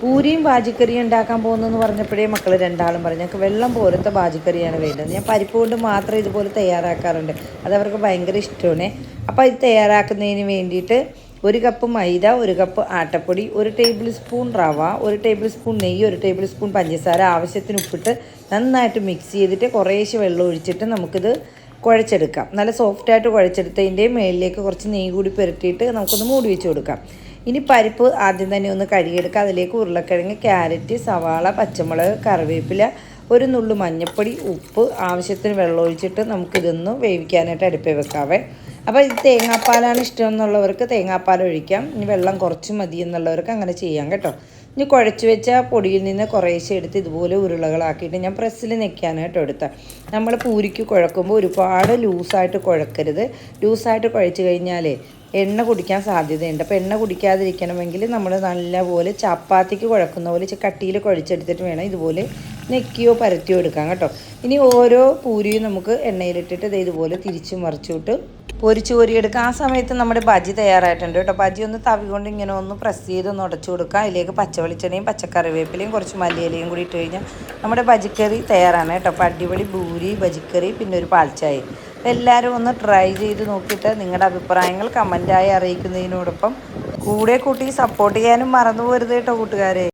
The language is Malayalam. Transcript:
പൂരിയും ബാജിക്കറിയും ഉണ്ടാക്കാൻ പോകുന്നെന്ന് പറഞ്ഞപ്പോഴേ മക്കൾ രണ്ടാളും പറഞ്ഞു ഞങ്ങൾക്ക് വെള്ളം പോലത്തെ ബാജിക്കറിയാണ് വേണ്ടത്. ഞാൻ പരിപ്പ് കൊണ്ട് മാത്രം ഇതുപോലെ തയ്യാറാക്കാറുണ്ട്. അത് അവർക്ക് ഭയങ്കര ഇഷ്ടമാണ്. അപ്പോൾ ഇത് തയ്യാറാക്കുന്നതിന് വേണ്ടിയിട്ട് ഒരു കപ്പ് മൈദ ഒരു കപ്പ് ആട്ടപ്പൊടി ഒരു ടേബിൾ സ്പൂൺ റവ ഒരു ടേബിൾ സ്പൂൺ നെയ്യ് ഒരു ടേബിൾ സ്പൂൺ പഞ്ചസാര ആവശ്യത്തിന് ഉപ്പിട്ട് നന്നായിട്ട് മിക്സ് ചെയ്തിട്ട് കുറേശ്ശെ വെള്ളം ഒഴിച്ചിട്ട് നമുക്കിത് കുഴച്ചെടുക്കാം. നല്ല സോഫ്റ്റായിട്ട് കുഴച്ചെടുത്തതിന്റെ മേളിലേക്ക് കുറച്ച് നെയ്യ് കൂടി പുരട്ടിയിട്ട് നമുക്കൊന്ന് മൂടി വെച്ച് കൊടുക്കാം. ഇനി പരിപ്പ് ആദ്യം തന്നെ ഒന്ന് കഴുകിയെടുക്കുക. അതിലേക്ക് ഉരുളക്കിഴങ്ങ് ക്യാരറ്റ് സവാള പച്ചമുളക് കറിവേപ്പില ഒരു നുള്ളു മഞ്ഞൾപ്പൊടി ഉപ്പ് ആവശ്യത്തിന് വെള്ളം ഒഴിച്ചിട്ട് നമുക്കിതൊന്ന് വേവിക്കാനായിട്ട് അടുപ്പിൽ വെക്കാവേ. അപ്പോൾ ഇത് തേങ്ങാപ്പാലാണ് ഇഷ്ടം എന്നുള്ളവർക്ക് തേങ്ങാപ്പാൽ ഒഴിക്കാം. ഇനി വെള്ളം കുറച്ച് മതി എന്നുള്ളവർക്ക് അങ്ങനെ ചെയ്യാം കേട്ടോ. ഇനി കുഴച്ച് വെച്ച പൊടിയിൽ നിന്ന് കുറേശ്ശെ എടുത്ത് ഇതുപോലെ ഉരുളകളാക്കിയിട്ട് ഞാൻ പ്രസ്സിൽ നിൽക്കാനാണ് കേട്ടോ എടുത്താൽ നമ്മൾ പൂരിക്ക് കുഴക്കുമ്പോൾ ഒരുപാട് ലൂസായിട്ട് കുഴക്കരുത്. ലൂസായിട്ട് കുഴച്ച് കഴിഞ്ഞാലേ എണ്ണ കുടിക്കാൻ സാധ്യതയുണ്ട്. അപ്പോൾ എണ്ണ കുടിക്കാതിരിക്കണമെങ്കിൽ നമ്മൾ നല്ലപോലെ ചപ്പാത്തിക്ക് കുഴക്കുന്ന പോലെ കട്ടിയിൽ കുഴച്ചെടുത്തിട്ട് വേണം ഇതുപോലെ നെക്കിയോ പരത്തിയോ എടുക്കാം കേട്ടോ. ഇനി ഓരോ പൂരിയും നമുക്ക് എണ്ണയിലിട്ടിട്ട് ഇതുപോലെ തിരിച്ചു മറിച്ചിട്ട് പൊരിച്ച് കോരിയെടുക്കുക ആ സമയത്ത് നമ്മുടെ ബജി തയ്യാറായിട്ടുണ്ട് കേട്ടോ. ബജി ഒന്ന് തവി കൊണ്ട് ഇങ്ങനെ ഒന്ന് പ്രസ് ചെയ്ത് ഒന്ന് ഉടച്ചു കൊടുക്കുക. അതിലേക്ക് പച്ചവെളിച്ചെണ്ണയും പച്ചക്കറിവേപ്പിലയും കുറച്ച് മല്ലിയിലയും കൂടി ഇട്ട് കഴിഞ്ഞാൽ നമ്മുടെ ബജിക്കറി തയ്യാറാണ് കേട്ടോ. അപ്പോൾ അടിപൊളി ഭൂരി ബജിക്കറി പിന്നെ ഒരു പാൽച്ചായ. അപ്പോൾ എല്ലാവരും ഒന്ന് ട്രൈ ചെയ്ത് നോക്കിയിട്ട് നിങ്ങളുടെ അഭിപ്രായങ്ങൾ കമന്റായി അറിയിക്കുന്നതിനോടൊപ്പം കൂടെ കൂട്ടി സപ്പോർട്ട് ചെയ്യാനും മറന്നു പോരുത് കേട്ടോ കൂട്ടുകാരെ.